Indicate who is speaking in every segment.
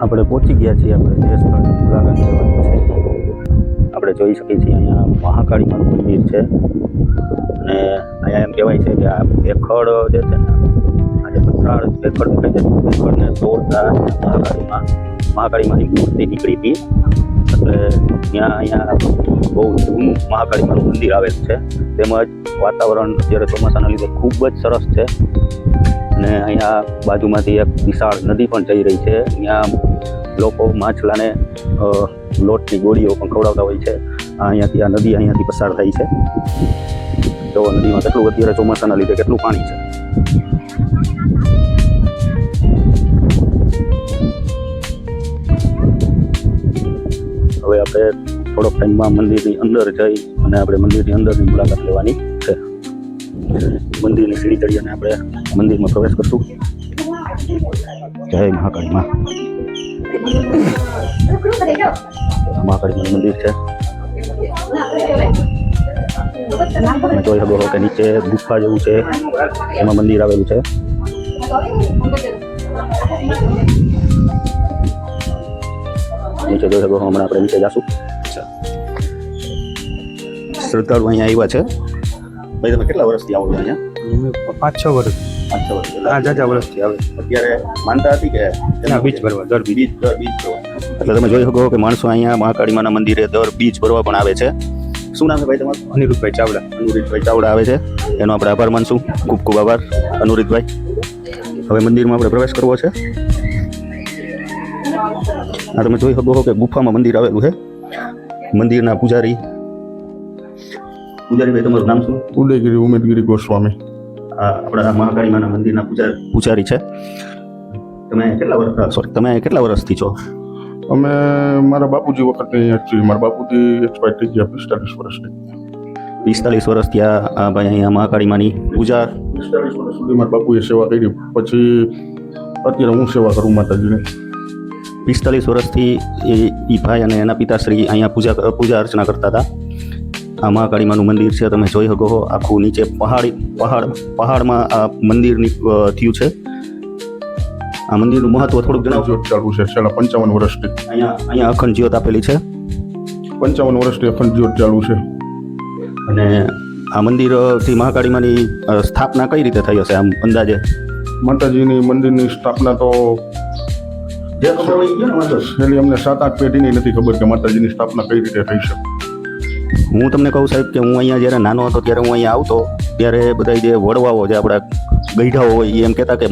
Speaker 1: આપણે પહોંચી ગયા છીએ આપણે જે સ્થળની મુલાકાત લેવાની છે. આપણે જોઈ શકીએ છીએ અહીંયા મહાકાળી માનું મંદિર છે. અને અહીંયા એમ કહેવાય છે કે આ ભેખડ જે છે ને, આ જે પથરાળ ભેખડ મૂકે છે ભેખડને તોડતા મહાકાળીમાં, મહાકાળીમાંની મૂર્તિ નીકળી હતી. એટલે ત્યાં અહીંયા બહુ જૂનું મહાકાળીમાંનું મંદિર આવેલું છે. તેમજ વાતાવરણ અત્યારે ચોમાસાના લીધે ખૂબ જ સરસ છે. અને અહીંયા બાજુમાંથી એક વિશાળ નદી પણ જઈ રહી છે. ત્યાં લોકો માછલાને લોટની ગોળીઓ પણ ખવડાવતા હોય છે. અહીંયાથી, આ નદી અહીંયાથી પસાર થાય છે. તો નદીમાં કેટલું અત્યારે ચોમાસાના લીધે કેટલું પાણી છે. હવે આપણે થોડોક ટાઈમમાં મંદિરની અંદર જઈ અને આપણે મંદિરની અંદરની મુલાકાત લેવાની. મંદિરની સીડી ચડી અને આપણે મંદિરમાં પ્રવેશ કરશું. જય મહાકાળીમાં. માં મહાકાળી મંદિર છે. જોઈ શકો કે નીચે ગુફા જેવું છે, એમાં મંદિર આવેલું છે. નીચે જોઈ શકો હમણાં આપણે નીચે જાશું. શ્રદ્ધાળુ અહીંયા આવ્યા છે. ભાઈ તમે કેટલા વર્ષથી આવો છો અહીંયા?
Speaker 2: પાંચ છ વર્ષ.
Speaker 1: પાંચ છ વર્ષ
Speaker 2: હા જાજા વર્ષથી આવે.
Speaker 1: અત્યારે માનતા હતી કે
Speaker 2: એના બીજ ભરવા, દર બીજ.
Speaker 1: દર બીજ ભરવા. એટલે તમે જોઈ શકો કે માણસો અહીંયા મહાકાળીમાના મંદિરે દર બીજ ભરવા પણ આવે છે. શું નામ છે ભાઈ તમારું?
Speaker 2: અનિરુદ્ધભાઈ ચાવડા.
Speaker 1: અનુરીતભાઈ ચાવડા આવે છે. એનો આપણે આભાર માનશું. ખૂબ ખૂબ આભાર અનુરીતભાઈ હવે મંદિરમાં આપણે પ્રવેશ કરવો છે. આ તમે જોઈ શકો છો કે ગુફામાં મંદિર આવેલું છે. મંદિરના પૂજારી પૂજારી ભાઈ તમારું નામ શું?
Speaker 3: ઉદયગીરી ઉમેદગીરી ગોસ્વામી.
Speaker 1: આ આપણા મહાકાળીમાના મંદિરના પૂજા પૂજારી છે. તમે કેટલા વર્ષ સોરી તમે કેટલા વર્ષથી છો?
Speaker 3: અમે મારા બાપુજી વખતે અહીંયા છીએ. મારા બાપુજી એક્સપાયર થઈ ગયા પિસ્તાલીસ વર્ષથી
Speaker 1: પિસ્તાલીસ વર્ષથી આ આ ભાઈ અહીંયા મહાકાળીમાની પૂજા.
Speaker 3: પિસ્તાલીસ વર્ષ સુધી મારા બાપુએ સેવા કરી. પછી અત્યારે હું સેવા કરું માતાજીને.
Speaker 1: પિસ્તાલીસ વર્ષથી એ ભાઈ અને એના પિતાશ્રી અહીંયા પૂજા પૂજા અર્ચના કરતા હતા. આ મહાકાળીમાનું મંદિર છે તમે જોઈ શકો છો આખું નીચે પહાડી પહાડ પહાડમાં આ મંદિરની થયું છે. આ મંદિરનું મહત્વ થોડુંક જણાવજો
Speaker 3: ચાલુ છે છેલ્લા પંચાવન વર્ષથી.
Speaker 1: અહીંયા અહીંયા અખંડ જ્યોત આપેલી છે.
Speaker 3: પંચાવન વર્ષથી અખંડ જ્યોત ચાલુ છે.
Speaker 1: અને આ મંદિરથી મહાકાળીમાની સ્થાપના કઈ રીતે થઈ હશે? આમ અંદાજે.
Speaker 3: માતાજીની મંદિરની સ્થાપના તો
Speaker 1: જે ખબર હોય
Speaker 3: અમને સાત આઠ પેઢીની નથી ખબર કે માતાજીની સ્થાપના કઈ રીતે થઈ છે.
Speaker 1: હું તમને કહું સાહેબ કે હું અહીંયા જ્યારે નાનો હતો ત્યારે હું અહીંયા આવતો, ત્યારે બધા જે વડવાઓ જે આપણા ગઈઢાઓ હોય એમ કહેતા કે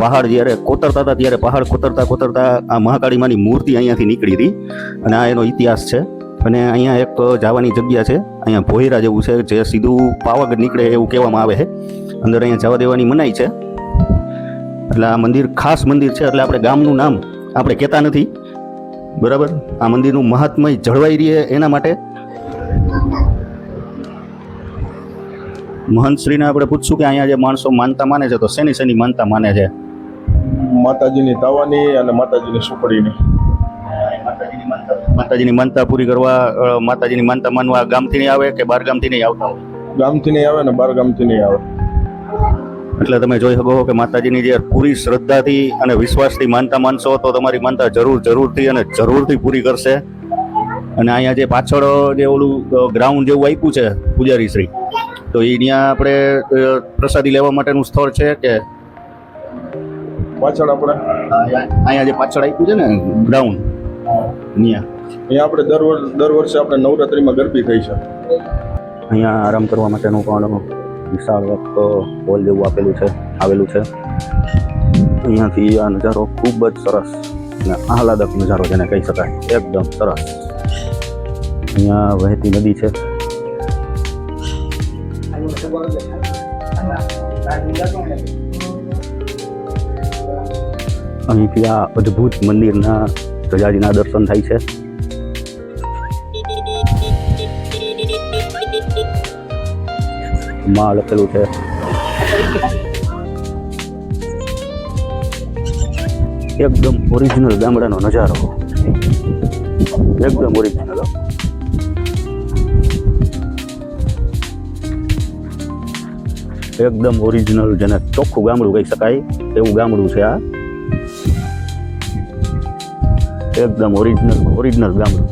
Speaker 1: પહાડ જ્યારે કોતરતા હતા ત્યારે પહાડ કોતરતા કોતરતા આ મહાકાળીમાની મૂર્તિ અહીંયાથી નીકળી હતી. અને આ એનો ઇતિહાસ છે. અને અહીંયા એક જવાની જગ્યા છે. અહીંયા ભોયરા જેવું છે જે સીધું પાવાગઢ નીકળે એવું કહેવામાં આવે છે. અંદર અહીંયા જવા દેવાની મનાઈ છે. એટલે આ મંદિર ખાસ મંદિર છે એટલે આપણે ગામનું નામ આપણે કહેતા નથી. બરાબર? આ મંદિરનું મહાત્મય જળવાઈ રહે એના માટે મહંતશ્રીને આપણે પૂછશું કે અહીંયા જે માણસો માનતા માને છે તો શેની શેની માનતા માને છે?
Speaker 3: માતાજીની તાવાની અને માતાજીની સુપડીની
Speaker 1: માતાજીની માનતા પૂરી કરવા માતાજીની માનતા માનવા ગામથી નહીં આવે કે બાર ગામથી નહીં આવતા હોય?
Speaker 3: ગામથી નહીં આવે ને બાર ગામથી નહીં આવે.
Speaker 1: એટલે તમે જોઈ શકો કે માતાજીની જે પૂરી શ્રદ્ધાથી અને વિશ્વાસથી માનતા માનશો તો તમારી માનતા જરૂર જરૂરથી અને જરૂરથી પૂરી કરશે. અને અહીંયા જે પાછળ જે ઓલું ગ્રાઉન્ડ જેવું આપ્યું છે પૂજારી શ્રી. તો એ ત્યાં આપણે પ્રસાદી લેવા માટેનું સ્થળ છે કે?
Speaker 3: પાછળ આપણે
Speaker 1: અહીંયા જે પાછળ આપ્યું છે ને ગ્રાઉન્ડ અહીંયા
Speaker 3: અહીંયા આપણે દર વર્ષ દર વર્ષે આપણે નવરાત્રિમાં ગરબી થઈ છે.
Speaker 1: અહીંયા આરામ કરવા માટેનું પણ વિશાળ હોલ જેવું આપેલું છે આવેલું છે. અહીંયાથી આ નજારો ખૂબ જ સરસ અને આહલાદક નજારો જેને કહી શકાય. એકદમ સરસ. અહીંયા વહેતી નદી છે. અહીંથી આ અદ્ભુત મંદિરના ધજાજીના દર્શન થાય છે. માં લખેલું છે. એકદમ ઓરિજિનલ ગામડાનો નજારો. એકદમ ઓરિજિનલ એકદમ ઓરિજિનલ જેને ચોખ્ખું ગામડું કહી શકાય, એવું ગામડું છે આ. એકદમ ઓરિજિનલ ઓરિજિનલ ગામડું.